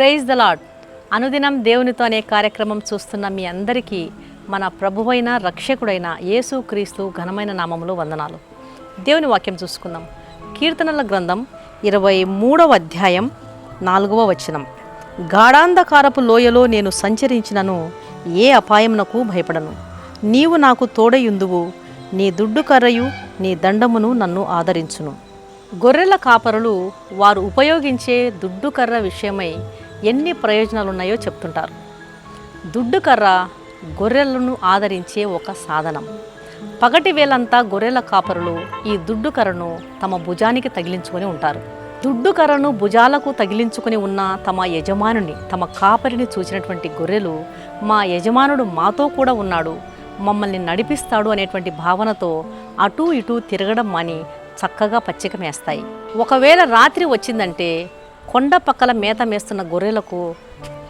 Praise the lord అనుదినం దేవునితో అనే కార్యక్రమం చూస్తున్న మీ అందరికీ మన ప్రభువైన రక్షకుడైన యేసు క్రీస్తు ఘనమైన నామములు వందనాలు. దేవుని వాక్యం చూసుకుందాం. కీర్తనల గ్రంథం ఇరవై మూడవ అధ్యాయం నాలుగవ వచనం. గాఢాంధకారపు లోయలో నేను సంచరించినను ఏ అపాయమునకు భయపడను. నీవు నాకు తోడయుందువు నీ దుడ్డు కర్రయు నీ దండమును నన్ను ఆదరించును. గొర్రెల కాపరులు వారు ఉపయోగించే దుడ్డు కర్ర విషయమై ఎన్ని ప్రయోజనాలు ఉన్నాయో చెప్తుంటారు. దుడ్డు కర్ర గొర్రెలను ఆదరించే ఒక సాధనం. పగటి వేలంతా గొర్రెల కాపరులు ఈ దుడ్డు కర్రను తమ భుజానికి తగిలించుకొని ఉంటారు. దుడ్డు కర్రను భుజాలకు తగిలించుకొని ఉన్న తమ యజమానుని తమ కాపరిని చూసినటువంటి గొర్రెలు మా యజమానుడు మాతో కూడా ఉన్నాడు మమ్మల్ని నడిపిస్తాడు అనేటువంటి భావనతో అటూ ఇటూ తిరగడం మాని చక్కగా పచ్చిక మేస్తాయి ఒకవేళ రాత్రి వచ్చిందంటే కొండ పక్కల మేత మేస్తున్న గొర్రెలకు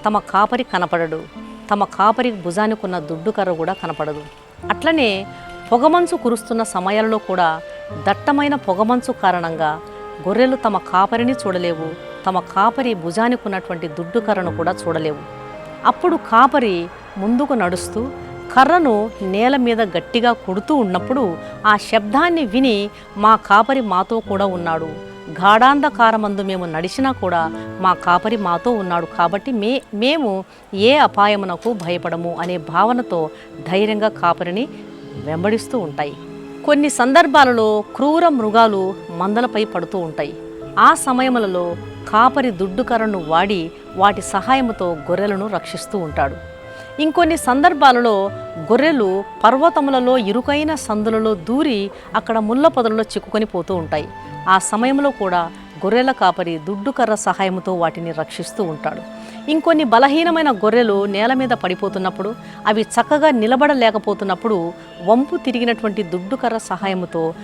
తమ కాపరి కనపడడు. తమ కాపరి భుజానికున్న దుడ్డు కర్ర కూడా కనపడదు. అట్లనే పొగమంచు కురుస్తున్న సమయాలలో కూడా దట్టమైన పొగమంచు కారణంగా గొర్రెలు తమ కాపరిని చూడలేవు. తమ కాపరి భుజానికి ఉన్నటువంటి దుడ్డు కర్రను కూడా చూడలేవు. అప్పుడు కాపరి ముందుకు నడుస్తూ కర్రను నేల మీద గట్టిగా కొడుతూ ఉన్నప్పుడు ఆ శబ్దాన్ని విని మా కాపరి మాతో కూడా ఉన్నాడు. గాఢాంధకారమందు మేము నడిచినా కూడా మా కాపరి మాతో ఉన్నాడు కాబట్టి మే మేము ఏ అపాయమునకు భయపడము అనే భావనతో ధైర్యంగా కాపరిని వెంబడిస్తూ ఉంటాయి. కొన్ని సందర్భాలలో క్రూర మృగాలు మందలపై పడుతూ ఉంటాయి. ఆ సమయములలో కాపరి దుడ్డు కర్రను వాడి వాటి సహాయముతో గొర్రెలను రక్షిస్తూ ఉంటాడు. ఇంకొన్ని సందర్భాలలో గొర్రెలు పర్వతములలో ఇరుకైన సందులలో దూరి అక్కడ ముళ్ళ పొదలలో చిక్కుకొని పోతూ ఉంటాయి. ఆ సమయంలో కూడా గొర్రెల కాపరి దుడ్డు కర్ర సహాయంతో వాటిని రక్షిస్తూ ఉంటాడు. ఇంకొన్ని బలహీనమైన గొర్రెలు నేల మీద పడిపోతున్నప్పుడు అవి చక్కగా నిలబడలేకపోతున్నప్పుడు వంపు తిరిగినటువంటి దుడ్డుకర్ర కర్ర సహాయముతో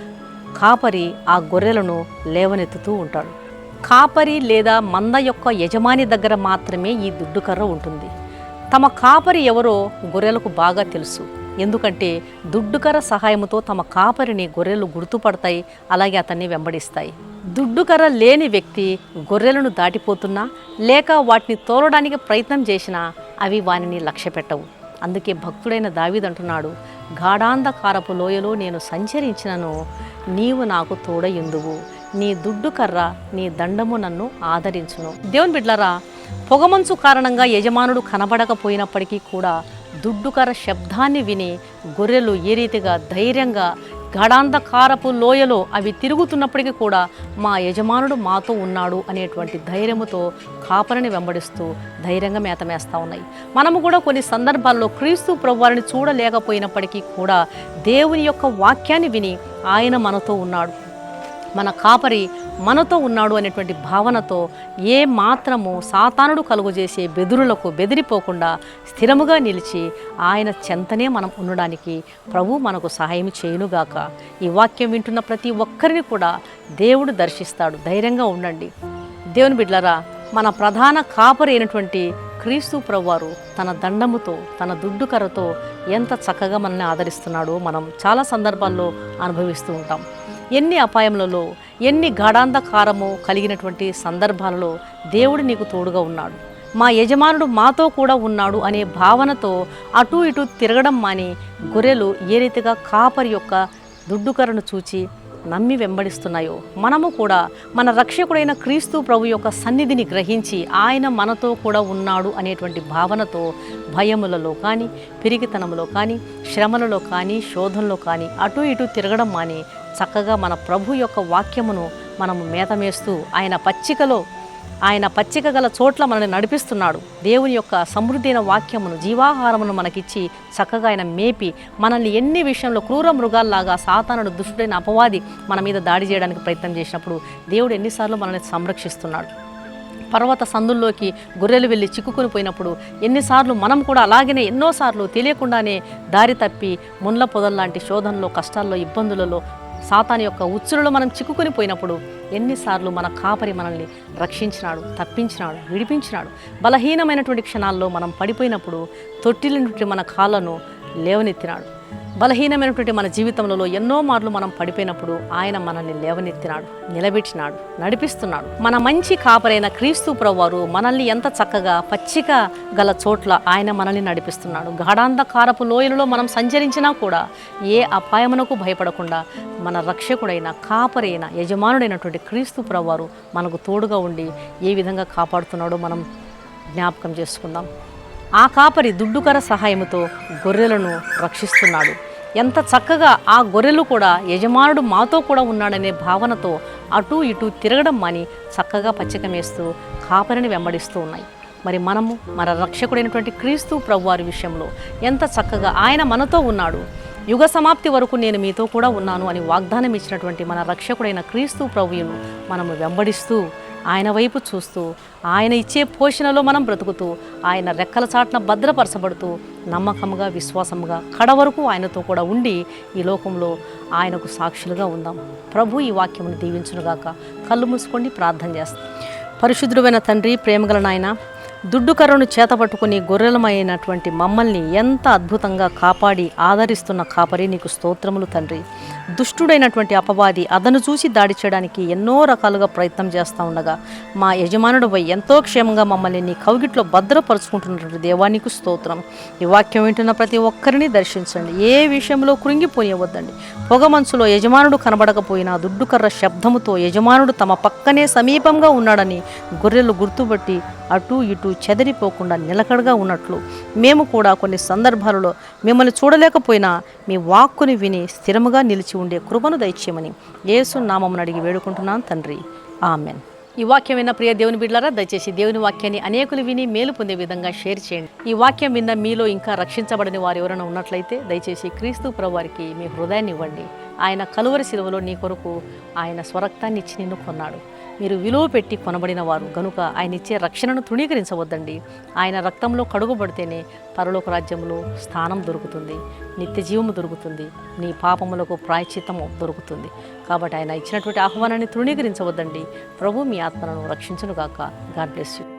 కాపరి ఆ గొర్రెలను లేవనెత్తుతూ ఉంటాడు. కాపరి లేదా మంద యొక్క యజమాని దగ్గర మాత్రమే ఈ దుడ్డు కర్ర ఉంటుంది. తమ కాపరి ఎవరో గొర్రెలకు బాగా తెలుసు. ఎందుకంటే దుడ్డుకర్ర సహాయంతో తమ కాపరిని గొర్రెలు గుర్తుపడతాయి అలాగే అతన్ని వెంబడిస్తాయి. దుడ్డుకర్ర లేని వ్యక్తి గొర్రెలను దాటిపోతున్నా లేక వాటిని తోలడానికి ప్రయత్నం చేసినా అవి వానిని లక్ష్య పెట్టవు అందుకే భక్తుడైన దావీదంటున్నాడు గాఢాంధకారపు లోయలో నేను సంచరించినను నీవు నాకు తోడయుందువు నీ దుడ్డు కర్ర నీ దండము నన్ను ఆదరించును. దేవుని బిడ్లరా పొగమంచు కారణంగా యజమానుడు కనబడకపోయినప్పటికీ కూడా దుడ్డుకర శబ్దాన్ని విని గొర్రెలు ఏ రీతిగా ధైర్యంగా గడాంధకారపు లోయలో అవి తిరుగుతున్నప్పటికీ కూడా మా యజమానుడు మాతో ఉన్నాడు అనేటువంటి ధైర్యముతో కాపరిని వెంబడిస్తూ ధైర్యంగా మేతమేస్తూ ఉన్నాయి. మనము కూడా కొన్ని సందర్భాల్లో క్రీస్తు ప్రభువారిని చూడలేకపోయినప్పటికీ కూడా దేవుని యొక్క వాక్యాన్ని విని ఆయన మనతో ఉన్నాడు. మన కాపరి మనతో ఉన్నాడు అనేటువంటి భావనతో ఏ మాత్రము సాతానుడు కలుగజేసే బెదురులకు బెదిరిపోకుండా స్థిరముగా నిలిచి ఆయన చెంతనే మనం ఉండడానికి ప్రభు మనకు సహాయం చేయునుగాక. ఈ వాక్యం వింటున్న ప్రతి ఒక్కరిని కూడా దేవుడు దర్శిస్తాడు. ధైర్యంగా ఉండండి. దేవుని బిడ్లరా మన ప్రధాన కాపరి అయినటువంటి క్రీస్తు ప్రభువారు తన దండముతో తన దుడ్డు కర్రతో ఎంత చక్కగా మనల్ని ఆదరిస్తున్నాడో మనం చాలా సందర్భాల్లో అనుభవిస్తూ ఉంటాం. ఎన్ని అపాయములలో ఎన్ని గాఢాంధకారము కలిగినటువంటి సందర్భాలలో దేవుడు నీకు తోడుగా ఉన్నాడు. మా యజమానుడు మాతో కూడా ఉన్నాడు అనే భావనతో అటు ఇటు తిరగడం మాని గొర్రెలు ఏ రీతిగా కాపరి యొక్క దుడ్డుకరను చూచి నమ్మి వెంబడిస్తున్నాయో మనము కూడా మన రక్షకుడైన క్రీస్తు ప్రభు యొక్క సన్నిధిని గ్రహించి ఆయన మనతో కూడా ఉన్నాడు అనేటువంటి భావనతో భయములలో కానీ పిరిగితనములో కానీ శ్రమలలో కానీ శోధనలో కానీ అటు ఇటు తిరగడం మాని చక్కగా మన ప్రభు యొక్క వాక్యమును మనము మేతమేస్తూ ఆయన పచ్చికలో ఆయన పచ్చిక గల చోట్ల మనల్ని నడిపిస్తున్నాడు. దేవుని యొక్క సమృద్ధి అయిన వాక్యమును జీవాహారమును మనకిచ్చి చక్కగా ఆయన మేపి మనల్ని ఎన్ని విషయంలో క్రూర మృగాల్లాగా సాతానుడు దుష్టుడైన అపవాది మన మీద దాడి చేయడానికి ప్రయత్నం చేసినప్పుడు దేవుడు ఎన్నిసార్లు మనల్ని సంరక్షిస్తున్నాడు. పర్వత సందుల్లోకి గొర్రెలు వెళ్ళి చిక్కుకొని పోయినప్పుడు ఎన్నిసార్లు మనం కూడా అలాగనే ఎన్నోసార్లు తెలియకుండానే దారి తప్పి ముండ్ల పొదల్లాంటి శోధనలో కష్టాల్లో ఇబ్బందులలో సాతాని యొక్క ఉచ్చులలో మనం చిక్కుకొని పోయినప్పుడు ఎన్నిసార్లు మన కాపరి మనల్ని రక్షించినాడు తప్పించినాడు విడిపించినాడు. బలహీనమైనటువంటి క్షణాల్లో మనం పడిపోయినప్పుడు తొట్టిల నుండి మన కాళ్ళను లేవనెత్తినాడు. బలహీనమైనటువంటి మన జీవితంలో ఎన్నో మార్లు మనం పడిపోయినప్పుడు ఆయన మనల్ని లేవనెత్తినాడు నిలబెట్టినాడు నడిపిస్తున్నాడు. మన మంచి కాపరైన క్రీస్తు ప్రవారు మనల్ని ఎంత చక్కగా పచ్చిక గల చోట్ల ఆయన మనల్ని నడిపిస్తున్నాడు. గాఢాంధకారపు లోయలలో మనం సంచరించినా కూడా ఏ అపాయమునకు భయపడకుండా మన రక్షకుడైన కాపరైన యజమానుడైనటువంటి క్రీస్తు ప్రవారు మనకు తోడుగా ఉండి ఏ విధంగా కాపాడుతున్నాడో మనం జ్ఞాపకం చేసుకుందాం. ఆ కాపరి దుడ్డుకర సహాయముతో గొర్రెలను రక్షిస్తున్నాడు. ఎంత చక్కగా ఆ గొర్రెలు కూడా యజమానుడు మాతో కూడా ఉన్నాడనే భావనతో అటు ఇటు తిరగడం మాని చక్కగా పచ్చిక మేస్తూ కాపరిని వెంబడిస్తూ ఉన్నాయి. మరి మనము మన రక్షకుడైనటువంటి క్రీస్తు ప్రభువారి విషయంలో ఎంత చక్కగా ఆయన మనతో ఉన్నాడు. యుగ సమాప్తి వరకు నేను మీతో కూడా ఉన్నాను అని వాగ్దానం ఇచ్చినటువంటి మన రక్షకుడైన క్రీస్తు ప్రభువును మనము వెంబడిస్తూ ఆయన వైపు చూస్తూ ఆయన ఇచ్చే పోషణలో మనం బ్రతుకుతూ ఆయన రెక్కల చాటున భద్రపరచబడుతూ నమ్మకంగా విశ్వాసముగా కడ వరకు ఆయనతో కూడా ఉండి ఈ లోకంలో ఆయనకు సాక్షులుగా ఉందాం. ప్రభు ఈ వాక్యమును దీవించునుగాక. కళ్ళు మూసుకోండి ప్రార్థన చేస్తాం. పరిశుద్ధుడైన తండ్రి ప్రేమగల నాయన దుడ్డు కర్రను చేతపట్టుకుని గొర్రెలమైనటువంటి మమ్మల్ని ఎంత అద్భుతంగా కాపాడి ఆదరిస్తున్న కాపరి నీకు స్తోత్రములు తండ్రి. దుష్టుడైనటువంటి అపవాది అతను చూసి దాడి చేయడానికి ఎన్నో రకాలుగా ప్రయత్నం చేస్తూ ఉండగా మా యజమానుడు ఎంతో క్షేమంగా మమ్మల్ని నీ కౌగిట్లో భద్రపరుచుకుంటున్నటువంటి దేవానికి స్తోత్రం. ఈ వాక్యం వింటున్న ప్రతి ఒక్కరిని దర్శించండి. ఏ విషయంలో కృంగిపోనివ్వద్దండి. పొగ మనసులో యజమానుడు కనబడకపోయినా దుడ్డుకర్ర శబ్దముతో యజమానుడు తమ పక్కనే సమీపంగా ఉన్నాడని గొర్రెలు గుర్తుపట్టి అటు ఇటు చెదరిపోకుండా నిలకడగా ఉన్నట్లు. మేము కూడా కొన్ని సందర్భాలలో మిమ్మల్ని చూడలేకపోయినా మీ వాక్కుని విని స్థిరముగా నిలిచి ఉండే కృపను దయచేయమని యేసు నామమును అడిగి వేడుకుంటున్నాను తండ్రి. ఆమెన్. ఈ వాక్యం విన్న ప్రియ దేవుని బిడ్డలారా దయచేసి దేవుని వాక్యాన్ని అనేకులు విని మేలు పొందే విధంగా షేర్ చేయండి. ఈ వాక్యం విన్న మీలో ఇంకా రక్షించబడని వారు ఎవరైనా ఉన్నట్లయితే దయచేసి క్రీస్తు ప్రభువారికి మీ హృదయాన్ని ఇవ్వండి. ఆయన కలువరి సిలువలో నీ కొరకు ఆయన స్వరక్తాన్ని ఇచ్చి నిన్ను కొన్నాడు. మీరు విలువ పెట్టి కొనబడిన వారు గనుక ఆయన ఇచ్చే రక్షణను తృణీకరించవద్దండి. ఆయన రక్తంలో కడుగుబడితేనే పరలోక రాజ్యంలో స్థానం దొరుకుతుంది. నిత్య జీవము దొరుకుతుంది. నీ పాపములకు ప్రాయచిత్తము దొరుకుతుంది. కాబట్టి ఆయన ఇచ్చినటువంటి ఆహ్వానాన్ని తృణీకరించవద్దండి. ప్రభు మీ ఆత్మలను రక్షించునుగాక. God bless you.